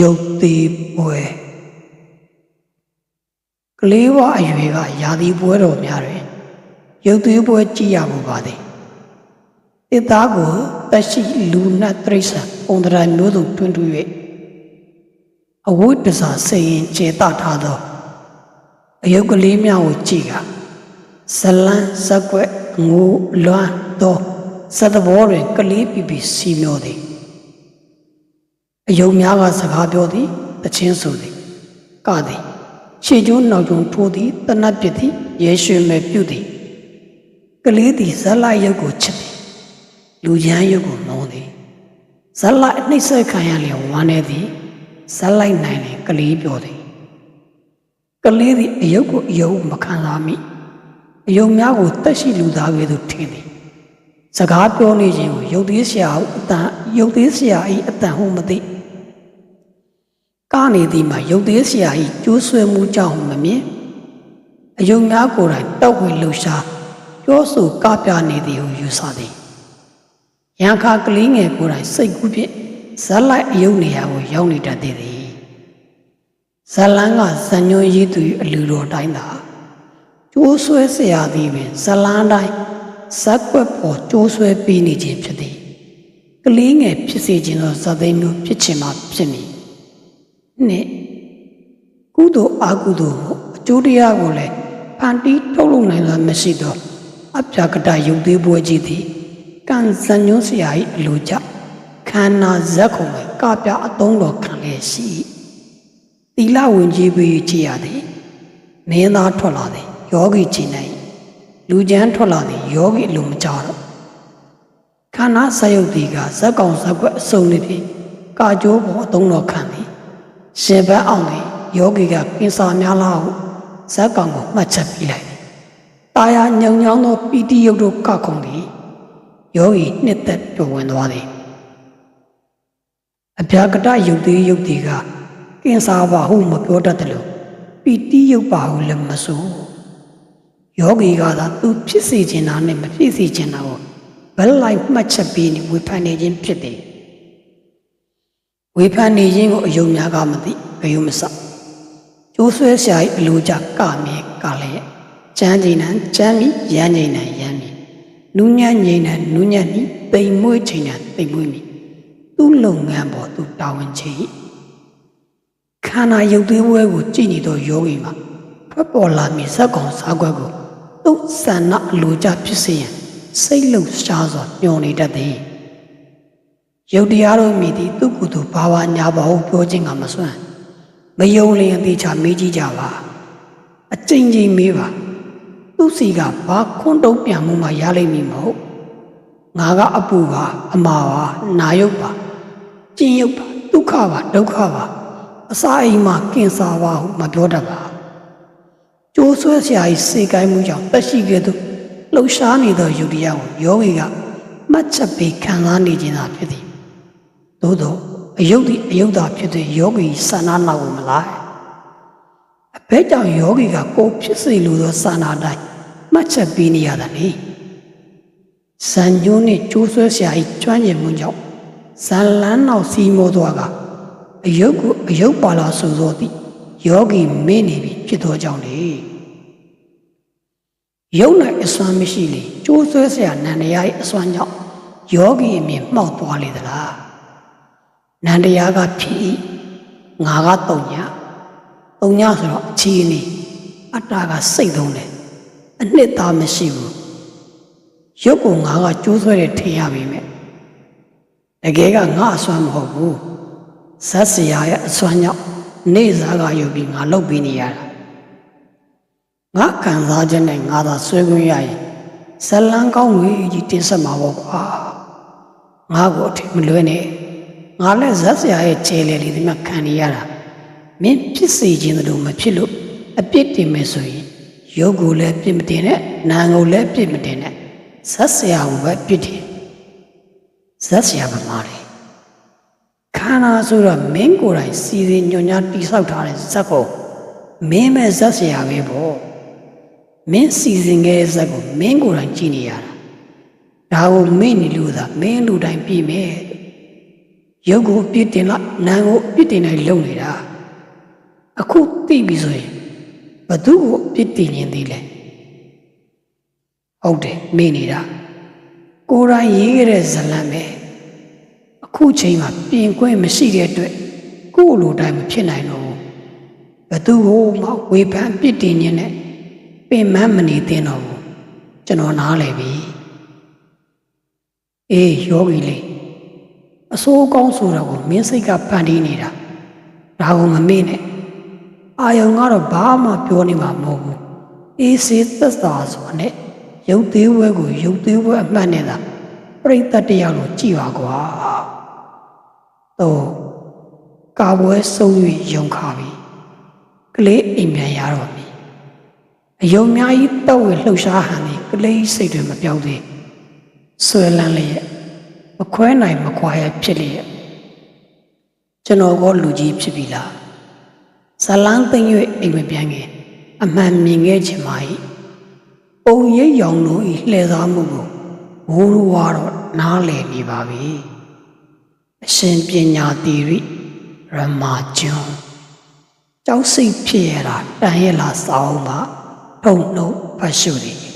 ရုပ်သေးပွဲကလေးဝအရွယ်ကရာသီပွဲတော်များတွင်ရုပ်သေးပွဲကြည့်ရမှုပါသည်တစ်သားကိုတက်ရှိလူနတ်တိရစ္ဆာန်ပုံတရာမျိုးစုံတွင်တွင်၍အဝိတ္တစာစေရင်ကျေတထားသောအယုတ်ကလေးများကိုကြည့်ကဇလန်းဇက်ွက်ငိုလွမ်းသောစသဘောတွင်ကလေးပြပြစီမျောသည် အယုံများကစကားပြောသည်တချင်းဆိုသည်ကသည်ရှေကျိုးနောက်ကျုံထိုးသည်တနတ်ပစ်သည်ရဲရွှေမဲ့ပြုတ်သည်ကလေးသည်ဇက်လိုက်ရုပ်ကိုချစ်သည်လူချမ်းရုပ်ကိုမုန်းသည်ဇက်လိုက်နှိမ့်ဆက်ခံရလျင်ဝမ်းနေသည်ဇက်လိုက်နိုင်လျင်ကလေးပြောသည်ကလေးသည်အယုတ်ကိုအယုတ်မခံစားမိအယုံများကိုတက်ရှိလူသားကဲ့သို့ထင်သည်စကားပြောနေခြင်းကိုရုပ်သေးဆရာဟုအတန်ရုပ်သေးဆရာဤအတန်ဟုမသိ ကနေသည်မှာရုပ်သေးဆရာဤကျိုးဆွဲမှုကြောင့်မမြင်အယုံများကိုယ်တိုင်တောက်ဝင်လှူရှားပြောဆိုကပြနေသည်ဟုယူဆသည်ရန်ခါကလေးငယ်ကိုယ်တိုင်စိတ်ကူးဖြင့်ဇက်လိုက်အယုံနေရာကိုရောက်နေတတ်သည်ဇလန်းကဇညွန်ရည်သူအလူတော်တိုင်းသာကျိုးဆွဲဆရာသည်ပင်ဇလန်းတိုင်းဇက်ွက်ပေါ်ကျိုးဆွဲပြီးနေခြင်းဖြစ်သည်ကလေးငယ်ဖြစ်စေခြင်းသောဇသိမ်းမျိုးဖြစ်ခြင်းမှာဖြစ်မည် နှစ်ကုသိုလ်အကုသိုလ်ကိုအကျိုးတရားကိုလည်းဖန်တီးထုတ်လုပ်နိုင်လာမရှိသောအပြာကတရုပ်သေးပွဲကြီးသည်ကံစံညွှန်းစရာ၏အလိုကြောင့်ခန္ဓာဇက်ကုန်ပဲကပြအသုံးတော်ခံလေရှိသီလဝင်ကြီးပြီးကြည်ရသည်မင်းသားထွက်လာသည်ယောဂီကြည်နိုင်လူကျန်းထွက်လာသည်ယောဂီလိုမကြတော့ခန္ဓာဆက်ရုပ်ဒီကဇက်ကောင်ဇက်ကွက်အစုံလေးဖြင့်ကာကျိုးပေါ်အသုံးတော်ခံသည် ရှင်ဘတ်အောင်သည်ယောဂီကပင်စာများလားဟုဇက်ကောင်ကိုမှတ်ချက်ပြီးလိုက်သည်တာယာညုံညောင်းသောပီတိယုတ်တို့ကခုံသည်ယောဂီနှစ်သက်ပျော်ဝင်သွားသည်အပြာကတယုတ်သေးယုတ်ဒီကကင်စာပါဟုမပြောတတ်တယ်လို့ပီတိယုတ်ပါဟုလည်းမဆိုယောဂီကသာသူဖြစ်စေချင်တာနဲ့မဖြစ်စေချင်တာကိုဘယ်လိုက်မှတ်ချက်ပြီးနေဝေဖန်နေခြင်းဖြစ်တယ် ဝေဖန်နေခြင်းကိုအယုံများကမသိဘယ်ယုံမစကျိုးဆွဲဆရာကြီးအလိုကြကမြဲကလည်းကျမ်းကျင်နံကျမ်းမီရမ်းကျင်နံရမ်းမီနူးညံ့ငိမ့်နံနူးညံ့မီတိမ်မွေးချိန်နံတိမ်မွေးမီသူ့လုပ်ငန်းပေါ်သူတာဝန်ချေ၏ခန္ဓာရုပ်သေးပွဲကိုကြည်နေသောယောဂီမှာထွက်ပေါ်လာမည်ဇက်ကောင်စားကွက်ကိုသူ့ဆန္ဒအလိုကြဖြစ်စေရန်စိတ်လှုပ်ရှားစွာညှော်နေတတ်သည် ယုတ်တရားတို့မိသည်သူ့ကိုယ်သူဘာဝညာပါဟုပြောခြင်းကမစွမ်းမယုံလျင်အသေးချာမေးကြည့်ကြပါအကျဉ်းချင်းမေးပါသူ့စီကဘာခွန်းတုံးပြန်မှုမှရလိမ့်မည်မဟုတ်ငါကအပူပါအမာပါနာယုတ်ပါကျင်ယုတ်ပါဒုက္ခပါဒုက္ခပါအစာအိမ်မှာကင်ဆာပါဟုမပြောတတ်ပါကျိုးဆွဲဆရာကြီးစေကိုင်းမှုကြောင့်တက်ရှိခဲ့သူလှုပ်ရှားနေသောယုတ်တရားကိုယောဂီကမှတ်ချက်ပေးခံစားနေခြင်းသာဖြစ်သည် သို့သောအယုတ်ဒီအယုတ်သာဖြစ်တဲ့ယောဂီဆန္ဒနာကိုမလိုက်အဘဲကြောင့်ယောဂီကကိုယ်ဖြစ်စေလိုသောဆန္ဒတိုင်းမှတ်ချက်ပေးနေရတာလေဇန်ညိုးနဲ့ကျိုးဆွဲဆရာဤကျွမ်းကျင်မှုကြောင့်ဇန်လန်းနောက်စီမောသွားကအယုတ်ကိုအယုတ်ပါလာဆိုသောသည့်ယောဂီမင်းနေပြီဖြစ်သောကြောင့်လေယုံ၌အစွမ်းမရှိလေကျိုးဆွဲဆရာနန္ဒရာ၏အစွမ်းကြောင့်ယောဂီအမြင်မှောက်သွားလေသလား နန္တရားကဖြစ်၏ငါကတုံညာတုံညာဆိုတော့အခြေအနေအတ္တကစိတ်သုံးတယ်အနှစ်သာမရှိဘူးရုပ်ကိုငါကကျိုးဆွဲတယ်ထင်ရပေမဲ့တကယ်ကငါအစွမ်းမဟုတ်ဘူးဇက်စရာရဲ့အစွမ်းကြောင့်နေစားကယူပြီးငါလုတ်ပြီးနေရတာငါခံစားခြင်းနဲ့ငါသာဆွဲခွင့်ရရင်ဇလန်းကောင်းငွေကြီးတင်ဆက်မှာပေါ့ကွာငါကိုအထင်မလွဲနဲ့ ငါလည်းဇက်ဆရာရဲ့ခြေလေလေးဒီမှာခံနေရတာမင်းဖြစ်စေခြင်းတို့မဖြစ်လို့အပြစ်တင်မယ်ဆိုရင်ရုပ်ကိုလည်းပြစ်မတင်နဲ့နာမ်ကိုလည်းပြစ်မတင်နဲ့ဇက်ဆရာကိုပဲပြစ်တယ်ဇက်ဆရာမှမာတယ်ခန္ဓာဆိုတော့မင်းကိုယ်တိုင်စီစဉ်ညွန်ကြားတိဆောက်ထားတဲ့ဇက်ကိုမင်းပဲဇက်ဆရာပဲပေါ့မင်းစီစဉ်ခဲ့တဲ့ဇက်ကိုမင်းကိုယ်တိုင်ကြည့်နေရတာဒါကိုမင်းနေလို့သာမင်းလူတိုင်းပြည်မယ် ရုပ်ကိုအပြစ်တင်လိုက်နာမ်ကိုအပြစ်တင်လိုက်လုံနေတာအခုသိပြီဆိုရင်ဘသူ့ကိုအပြစ်တင်ရင်သေးလဲဟုတ်တယ်မေ့နေတာကိုယ်တိုင်ရေးခဲ့တဲ့ဇလံပဲအခုချိန်မှာပြင်ခွင့်မရှိတဲ့အတွက်ကိုယ့်လိုတိုင်းမဖြစ်နိုင်တော့ဘူးဘသူ့ကိုမှဝေဖန်အပြစ်တင်ခြင်းနဲ့ပင်မမနေသင့်တော့ဘူးကျွန်တော်နားလည်ပြီအေးယောဂီလေး အဆိုးကောင်းဆိုတာကိုမင်းစိတ်ကဖန်တီးနေတာဒါကိုမမေ့နဲ့အာယုံကတော့ဘာမှပြောနေမှာမဟုတ်ဘူးအေးစေးသက်သာဆိုတာနဲ့ရုပ်သေးဝဲကိုရုပ်သေးဝဲအမှတ်နေတာပြိတ္တတရားလိုကြည်ပါကွာတော့ကာပွဲဆုံး၍ယုံခါပြီကလေးအိမ်ပြန်ရတော့ပြီအယုံများကြီးတောက်ဝဲလှုပ်ရှားဟန်နေကလေးစိတ်တွေမပြောင်းသေးဆွဲလန်းလျက် မခွဲနိုင်မခွာရဖြစ်လျက်ကျွန်တော်ကလူကြီးဖြစ်ပြီလားဇလန်းသိမ့်၍အိမ်မပြန်ခင်အမှန်မြင်ခဲ့ချင်ပါ၏ပုံရိပ်ရောင်တို့၏လှည့်စားမှုကိုဘိုးရဝါတော့နားလည်နေပါပြီအရှင်ပညာတိရိရမကျွန်းကြောက်စိတ်ဖြစ်ရတာတန်ရလာစောင်းပါထုံနှုတ်ဖတ်ရှုသည်